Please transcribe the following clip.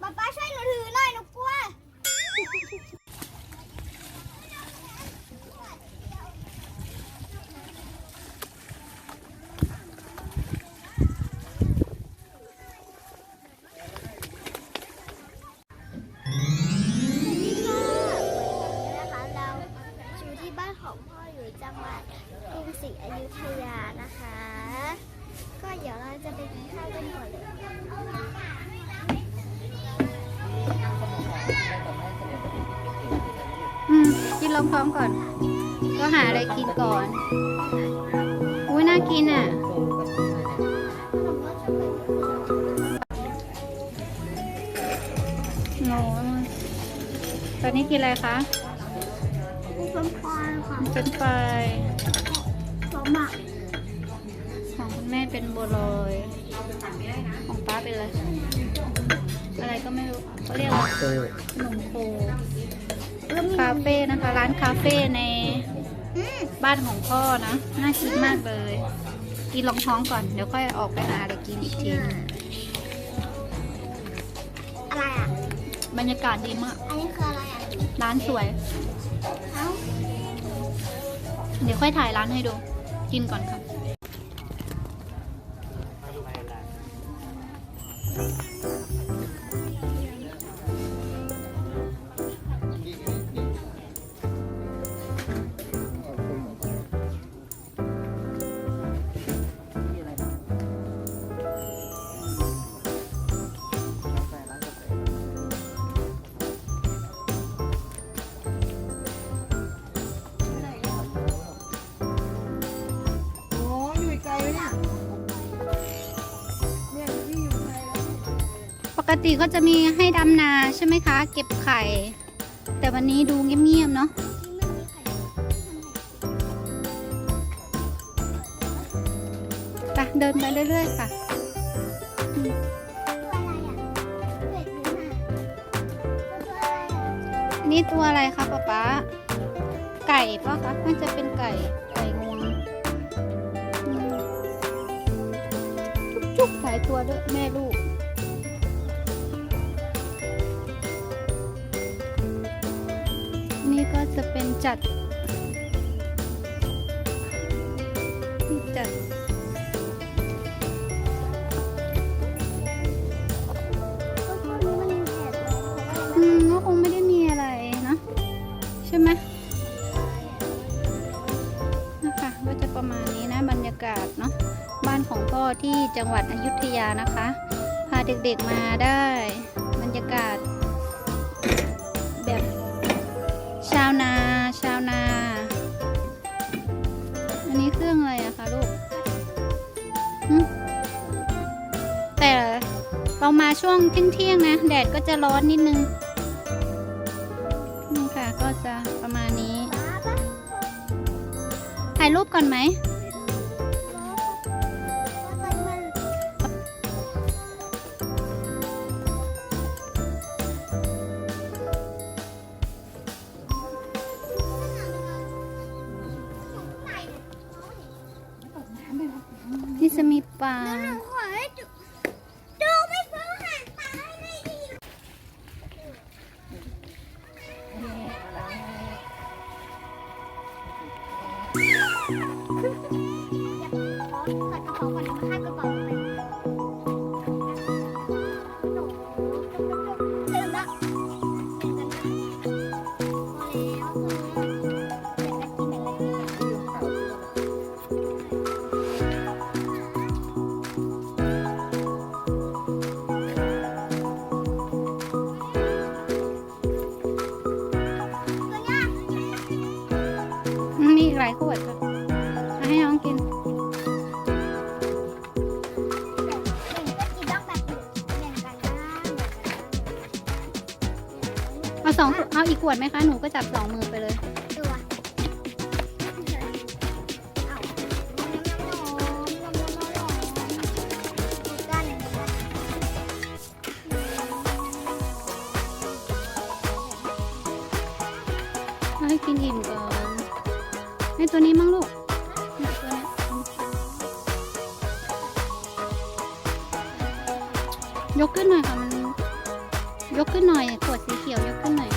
ป๊าป๊าช่วยหนูถือหน่อยหนูกลัว นะคะเราอยู่ที่บ้านของพ่ออยู่จังหวัดกรุงศรีอยุธยานะคะ ก็เดี๋ยวเราจะไปกินข้าวกันก่อนเลย มกินลองพร้อมก่อน ก็หาอะไรกินก่อน อุ้ยน่ากินอะ โน้ตอนนี้กินอะไรคะเป็นพายค่ะเป็นไฟรายสมอะของคุณแม่เป็นบัวลอยของป้าเป็นอะไร อะไรก็ไม่รู้เขาเรียกอะไรขนมโคแล้วมี คาเฟ่นะคะ ร้านคาเฟ่ในอืมบ้านของพ่อนะ น่ากินมากเลย กินลองท้องก่อน เดี๋ยวค่อยออกไปหาอะไรกินอีกทีนึงอะไรอะ บรรยากาศดีมาก อันนี้คืออะไรอะ ร้านสวยเอ้าเดี๋ยวค่อยถ่ายร้านให้ดู กินก่อนค่ะ ติก็จะมีให้ดำนาใช่ไหมคะ เก็บไข่ แต่วันนี้ดูเงียบๆเนาะที่มันมีไปเดินไปเรื่อยๆค่ะนนี้ตัวอะไรคะป๊าป๊าไก่ปะคะน่าจะเป็นไก่ไก่งวงจุกๆหลายตัวด้วยแม่ลูก จัดจัดอืมก็คงไม่ได้มีอะไรนะใช่ไหมนะคะก็จะประมาณนี้นะบรรยากาศเนาะบ้านของพ่อที่จังหวัดอยุธยานะคะ พาเด็กๆมาได้บรรยากาศ เรามาช่วงเที่ยงๆนะ แดดก็จะร้อนนิดนึงนี่ค่ะก็จะประมาณนี้ ถ่ายรูปก่อนไหมนที่จะมีปลา ให้น้องกิน เอาสองเอาอีกขวดไหมคะ หนูก็จับสองมือไปเลย เอาให้กินอิ่มก่อน ให้ตัวนี้มั่งลูก ยกขึ้นหน่อยค่ะมันยกขึ้นหน่อยขวดสีเขียวยกขึ้นหน่อย